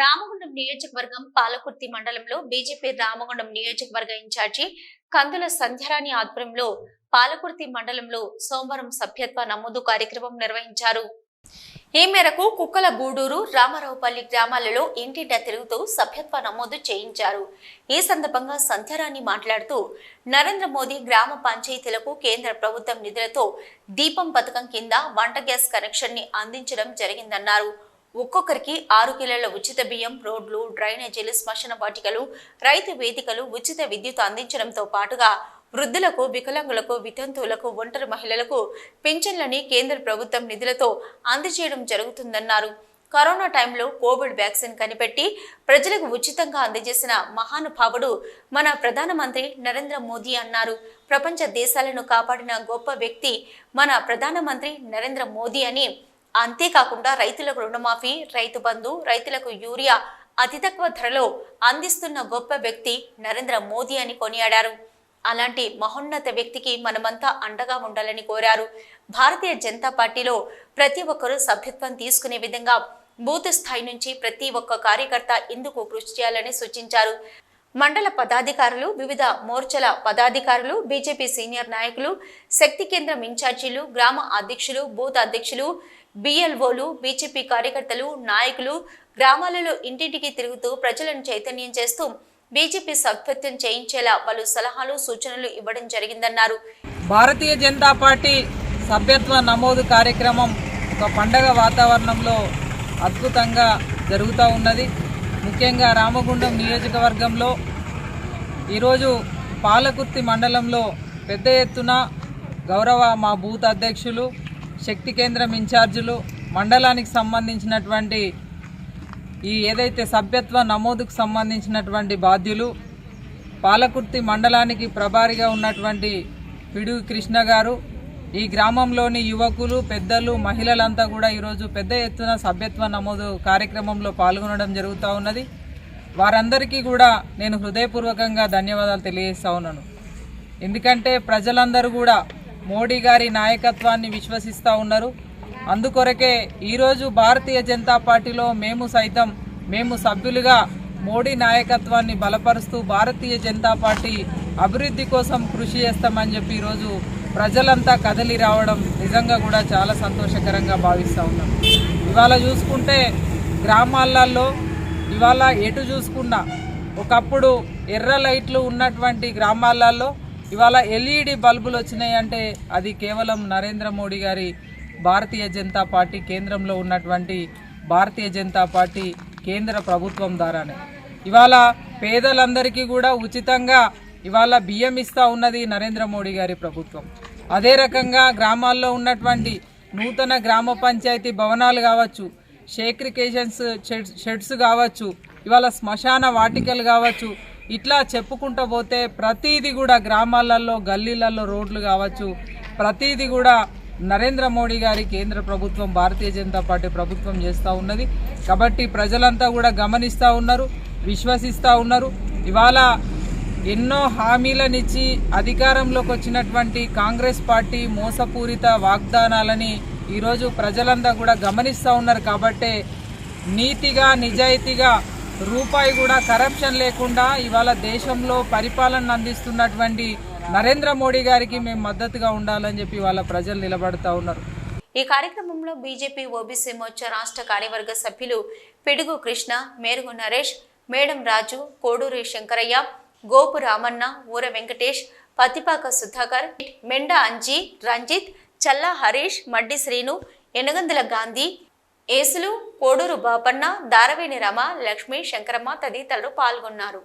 రామగుండం నియోజకవర్గం పాలకుర్తి మండలంలో బీజేపీ రామగుండం నియోజకవర్గ ఇన్ఛార్జి కందుల సంధ్యారాణి ఆధ్వర్యంలో పాలకుర్తి మండలంలో సోమవారం సభ్యత్వ నమోదు కార్యక్రమం నిర్వహించారు. ఈ మేరకు కుక్కల గూడూరు రామారావుపల్లి గ్రామాలలో ఇంటింటా తిరుగుతూ సభ్యత్వ నమోదు చేయించారు. ఈ సందర్భంగా సంధ్యారాణి మాట్లాడుతూ నరేంద్ర మోదీ గ్రామ పంచాయతీలకు కేంద్ర ప్రభుత్వం నిధులతో దీపం పథకం కింద వంట గ్యాస్ కనెక్షన్ని అందించడం జరిగిందన్నారు. ఒక్కొక్కరికి ఆరు కిలోల ఉచిత బియ్యం రోడ్లు డ్రైనేజీలు శ్మశాన వాటికలు రైతు వేదికలు ఉచిత విద్యుత్ అందించడంతో పాటుగా వృద్ధులకు వికలాంగులకు వితంతువులకు ఒంటరి మహిళలకు పింఛన్లని కేంద్ర ప్రభుత్వం నిధులతో అందజేయడం జరుగుతుందన్నారు. కరోనా టైంలో కోవిడ్ వ్యాక్సిన్ కనిపెట్టి ప్రజలకు ఉచితంగా అందజేసిన మహానుభావుడు మన ప్రధానమంత్రి నరేంద్ర మోదీ అన్నారు. ప్రపంచ దేశాలను కాపాడిన గొప్ప వ్యక్తి మన ప్రధానమంత్రి నరేంద్ర మోదీ అని అంతేకాకుండా రైతులకు రుణమాఫీ రైతు బంధు రైతులకు యూరియా అతి తక్కువ ధరలో అందిస్తున్న గొప్ప వ్యక్తి నరేంద్ర మోదీ అని కొనియాడారు. అలాంటి మహోన్నత వ్యక్తికి మనమంతా అండగా ఉండాలని కోరారు. భారతీయ జనతా పార్టీలో ప్రతి ఒక్కరూ సభ్యత్వం తీసుకునే విధంగా బూత్ స్థాయి నుంచి ప్రతి ఒక్క కార్యకర్త ఇందుకు కృషి చేయాలని సూచించారు. మండల పదాధికారులు వివిధ మోర్చల పదాధికారులు బీజేపీ సీనియర్ నాయకులు శక్తి కేంద్రం ఇన్ఛార్జీలు గ్రామ అధ్యక్షులు బూత్ అధ్యక్షులు బిఎల్ఓలు బీజేపీ కార్యకర్తలు నాయకులు గ్రామాలలో ఇంటింటికి తిరుగుతూ ప్రజలను చైతన్యం చేస్తూ బీజేపీ సభ్యత్వం చేయించేలా పలు సలహాలు సూచనలు ఇవ్వడం జరిగిందన్నారు. భారతీయ జనతా పార్టీ సభ్యత్వ నమోదు కార్యక్రమం ఒక పండగ వాతావరణంలో అద్భుతంగా జరుగుతూ ఉన్నది. ముఖ్యంగా రామగుండం నియోజకవర్గంలో ఈరోజు పాలకుర్తి మండలంలో పెద్ద ఎత్తున గౌరవ మా బూత్ అధ్యక్షులు శక్తి కేంద్రం ఇన్ఛార్జీలు మండలానికి సంబంధించినటువంటి ఈ ఏదైతే సభ్యత్వ నమోదుకు సంబంధించినటువంటి బాధ్యులు పాలకుర్తి మండలానికి ప్రభారిగా ఉన్నటువంటి పిడుగు కృష్ణ గారు ఈ గ్రామంలోని యువకులు పెద్దలు మహిళలంతా కూడా ఈరోజు పెద్ద ఎత్తున సభ్యత్వ నమోదు కార్యక్రమంలో పాల్గొనడం జరుగుతూ ఉన్నది. వారందరికీ కూడా నేను హృదయపూర్వకంగా ధన్యవాదాలు తెలియజేస్తా ఉన్నాను. ఎందుకంటే ప్రజలందరూ కూడా మోడీ గారి నాయకత్వాన్ని విశ్వసిస్తూ ఉన్నారు. అందుకొరకే ఈరోజు భారతీయ జనతా పార్టీలో మేము సైతం మేము సభ్యులుగా మోడీ నాయకత్వాన్ని బలపరుస్తూ భారతీయ జనతా పార్టీ అభివృద్ధి కోసం కృషి చేస్తామని చెప్పి ఈరోజు ప్రజలంతా కదలి రావడం నిజంగా కూడా చాలా సంతోషకరంగా భావిస్తూ ఉన్నాం. ఇవాళ చూసుకుంటే గ్రామాలలో ఇవాళ ఎటు చూసుకున్నా ఒకప్పుడు ఎర్ర లైట్లు ఉన్నటువంటి గ్రామాలలో ఇవాళ ఎల్ఈడి బల్బులు వచ్చినాయి అంటే అది కేవలం నరేంద్ర మోడీ గారి భారతీయ జనతా పార్టీ కేంద్రంలో ఉన్నటువంటి భారతీయ జనతా పార్టీ కేంద్ర ప్రభుత్వం ద్వారానే. ఇవాళ పేదలందరికీ కూడా ఉచితంగా ఇవాళ బియ్యం ఇస్తూ ఉన్నది నరేంద్ర మోడీ గారి ప్రభుత్వం. అదే రకంగా గ్రామాల్లో ఉన్నటువంటి నూతన గ్రామ పంచాయతీ భవనాలు కావచ్చు షేక్రికేషన్స్ షెడ్స్ కావచ్చు ఇవాళ శ్మశాన వాటికలు కావచ్చు ఇట్లా చెప్పుకుంటూ పోతే ప్రతిదీ కూడా గ్రామాలలో గల్లీలలో రోడ్లు కావచ్చు. ప్రతిదీ కూడా నరేంద్ర మోడీ గారి కేంద్ర ప్రభుత్వం భారతీయ జనతా పార్టీ ప్రభుత్వం చేస్తూ ఉన్నది. కాబట్టి ప్రజలంతా కూడా గమనిస్తూ ఉన్నారు విశ్వసిస్తూ ఉన్నారు. ఇవాళ ఎన్నో హామీలనిచ్చి అధికారంలోకి వచ్చినటువంటి కాంగ్రెస్ పార్టీ మోసపూరిత వాగ్దానాలని ఈరోజు ప్రజలంతా కూడా గమనిస్తూ ఉన్నారు కాబట్టే నీతిగా నిజాయితీగా రూపాయి కూడా కరప్షన్ లేకుండా ఇవాళ దేశంలో పరిపాలన అందిస్తున్నటువంటి నరేంద్ర మోడీ గారికి మేము మద్దతుగా ఉండాలని చెప్పి వాళ్ళ ప్రజలు నిలబడుతూ ఉన్నారు. ఈ కార్యక్రమంలో బీజేపీ ఓబీసీ మోర్చా రాష్ట్ర కార్యవర్గ సభ్యులు పిడుగు కృష్ణ మేరుగు నరేష్ మేడం రాజు కోడూరి శంకరయ్య గోపు రామన్న ఊర వెంకటేష్ పతిపాక సుధాకర్ మెండ అంజీ రంజిత్ చల్లా హరీష్ మడ్డి శ్రీను ఎనగందుల గాంధీ ఏసులు కోడూరు బాపన్న దారవేణి రమ లక్ష్మీ శంకరమ్మ తదితరులు పాల్గొన్నారు.